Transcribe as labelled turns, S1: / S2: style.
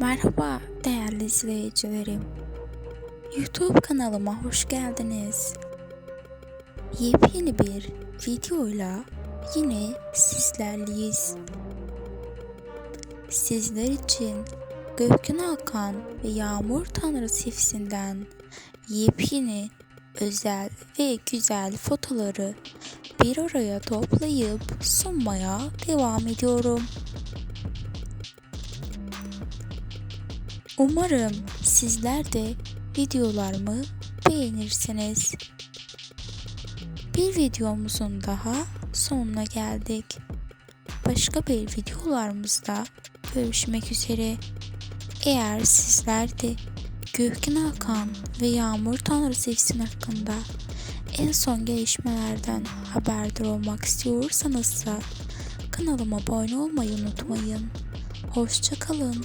S1: Merhaba değerli izleyicilerim. YouTube kanalıma hoş geldiniz. Yepyeni bir videoyla yine sizlerleyiz. Sizler için Gökhan Hakan ve Yağmur Tanrısı hifsinden yepyeni, özel ve güzel fotoları bir araya toplayıp sunmaya devam ediyorum. Umarım sizler de videolarımı beğenirsiniz. Bir videomuzun daha sonuna geldik. Başka bir videolarımızda görüşmek üzere. Eğer sizler de Gökhan Hakan ve Yağmur Tanrısı isim hakkında en son gelişmelerden haberdar olmak istiyorsanız da kanalıma abone olmayı unutmayın. Hoşça kalın.